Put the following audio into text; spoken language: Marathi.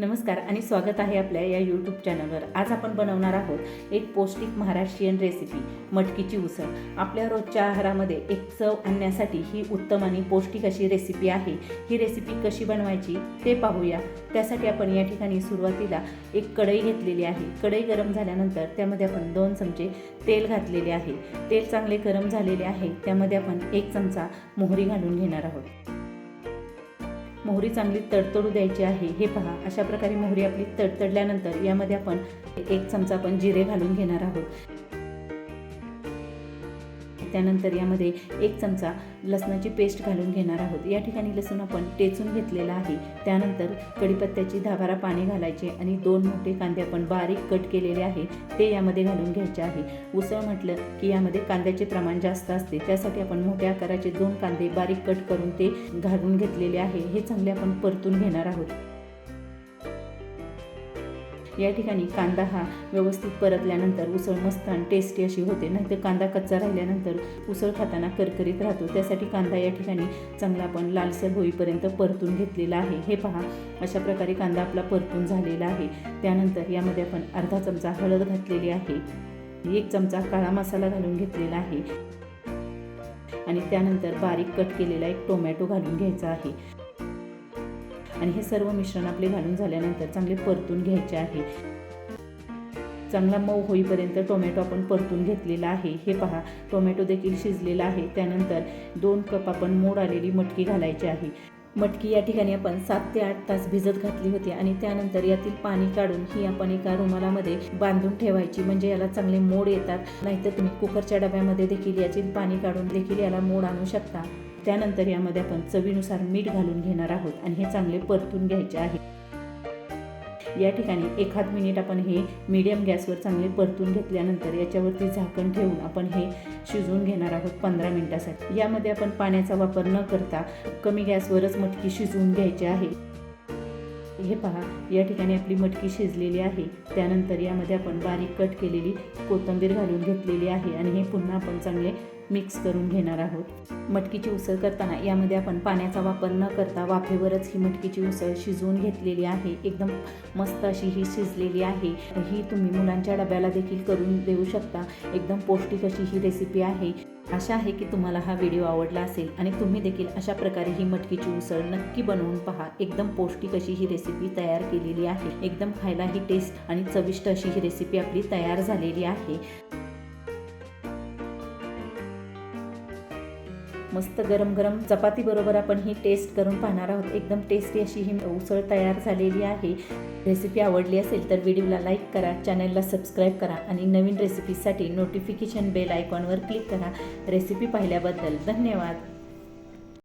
नमस्कार आणि स्वागत आहे आपल्या या यूट्यूब चॅनलवर आज आपण बनवणार आहोत एक पौष्टिक महाराष्ट्रीयन रेसिपी मटकीची उसळ. आपल्या रोजच्या आहारामध्ये एक चव आणण्यासाठी ही उत्तम आणि पौष्टिक अशी रेसिपी आहे. ही रेसिपी कशी बनवायची ते पाहूया. त्यासाठी आपण या ठिकाणी सुरुवातीला एक कढई घेतलेली आहे. कढई गरम झाल्यानंतर त्यामध्ये आपण दोन चमचे तेल घातलेले आहे. तेल चांगले गरम झालेले आहे. त्यामध्ये आपण एक चमचा मोहरी घालून घेणार आहोत. मोहरी चांगली तडतडू द्यायची आहे हे पहा. अशा प्रकारे मोहरी आपली तडतडल्यानंतर यामध्ये आपण एक चमचा आपण जिरे घालून घेणार आहोत. त्यानंतर यामध्ये एक चमचा लसणाची पेस्ट घालून घेणार आहोत. या ठिकाणी लसूण आपण टेचून घेतलेला आहे. त्यानंतर कढीपत्त्याची दहा बारा पाणी घालायचे आणि दोन मोठे कांदे आपण बारीक कट केलेले आहे ते यामध्ये घालून घ्यायचे आहे. उसळ म्हटलं की यामध्ये कांद्याचे प्रमाण जास्त असते. त्यासाठी आपण मोठ्या आकाराचे दोन कांदे बारीक कट करून ते घालून घेतलेले आहे. हे चांगले आपण परतून घेणार आहोत. या ठिकाणी कांदा हा व्यवस्थित परतल्यानंतर उसळ मस्त आणि टेस्टी अशी होते. नाहीतर कांदा कच्चा राहिल्यानंतर उसळ खाताना करकरीत राहतो. त्यासाठी कांदा या ठिकाणी चांगला आपण लालसर होईपर्यंत परतून घेतलेला आहे. हे पहा अशा प्रकारे कांदा आपला परतून झालेला आहे. त्यानंतर यामध्ये आपण अर्धा चमचा हळद घातलेली आहे. एक चमचा काळा मसाला घालून घेतलेला आहे. आणि त्यानंतर बारीक कट केलेला एक टोमॅटो घालून घ्यायचा आहे. आणि हे सर्व मिश्रण आपले घालून झाल्यानंतर चांगले परतून घ्यायचे आहे. चांगला मऊ होईपर्यंत टोमॅटो आपण परतून घेतलेला आहे. हे पहा टोमॅटो देखील शिजलेला आहे. त्यानंतर दोन कप आपण मोड आलेली मटकी घालायची आहे. मटकी या ठिकाणी आपण सात ते आठ तास भिजत घातली होती आणि त्यानंतर यातील पाणी काढून ही आपण एका रुमालामध्ये बांधून ठेवायची. म्हणजे याला चांगले मोड येतात. नाहीतर तुम्ही कुकरच्या डब्यामध्ये देखील यातील पाणी काढून देखील याला मोड आणू शकता. त्यानंतर यामध्ये आपण चवीनुसार मीठ घालून घेणार आहोत आणि हे चांगले परतून घ्यायचे आहे. या ठिकाणी एखाद मिनिट आपण हे मीडियम गॅसवर चांगले परतून घेतल्यानंतर याच्यावरती झाकण ठेवून आपण हे शिजवून घेणार आहोत पंधरा मिनिटासाठी. यामध्ये आपण पाण्याचा वापर न करता कमी गॅसवरच मटकी शिजवून घ्यायची आहे. हे पहा या ठिकाणी आपली मटकी शिजलेली आहे. त्यानंतर यामध्ये आपण बारीक कट केलेली कोथिंबीर घालून घेतलेली आहे आणि हे पुन्हा आपण चांगले मिक्स करून घेणार आहोत. मटकीची उसळ करताना यामध्ये आपण पाण्याचा वापर न करता वाफेवरच ही मटकीची उसळ शिजवून घेतलेली आहे. एकदम मस्त अशी ही शिजलेली आहे. ही तुम्ही मुलांच्या डब्याला देखील करून देऊ शकता. एकदम पौष्टिक अशी ही रेसिपी आहे. आशा आहे की तुम्हाला हा व्हिडिओ आवडला असेल आणि तुम्ही देखील अशा प्रकारे ही मटकीची उसळ नक्की बनवून पहा. एकदम पौष्टिक अशी ही रेसिपी तयार केलेली आहे. एकदम खायला ही टेस्ट आणि चविष्ट अशी ही रेसिपी आपली तयार झालेली आहे. मस्त गरम गरम चपाती बरोबर आपण ही टेस्ट करून पाहणार आहोत. एकदम टेस्टी अशी ही उसळ तयार झालेली आहे. रेसिपी आवडली असेल तर व्हिडिओला लाईक करा चॅनलला सबस्क्राईब करा आणि नवीन रेसिपीसाठी नोटिफिकेशन बेल आयकॉनवर क्लिक करा. रेसिपी पाहिल्याबद्दल धन्यवाद.